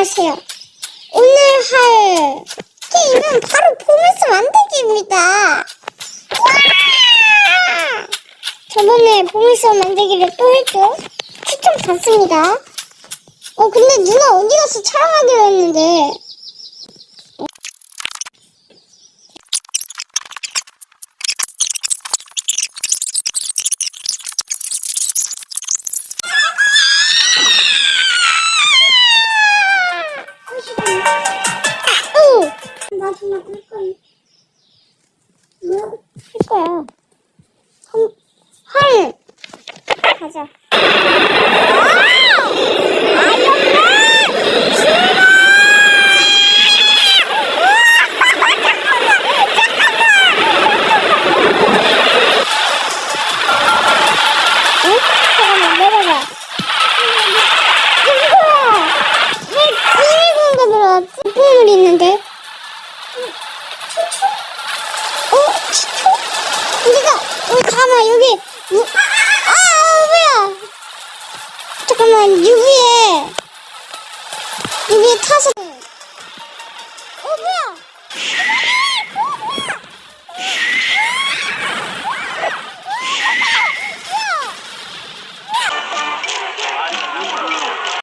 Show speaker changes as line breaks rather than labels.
안녕하세요. 오늘 할 게임은 바로 보면서 만들기입니다. 와! 저번에 보면서 만들기를 또 했죠? 추천 받습니다. 어, 근데 누나 어디 가서 촬영하기로 할 거야. 뭐야? 할 거야. 한, 할! 가자. 어? 치초? 우리가 어 잠깐만 여기 우, 아 뭐야 잠깐만 유비에 유비에 타서 어 뭐야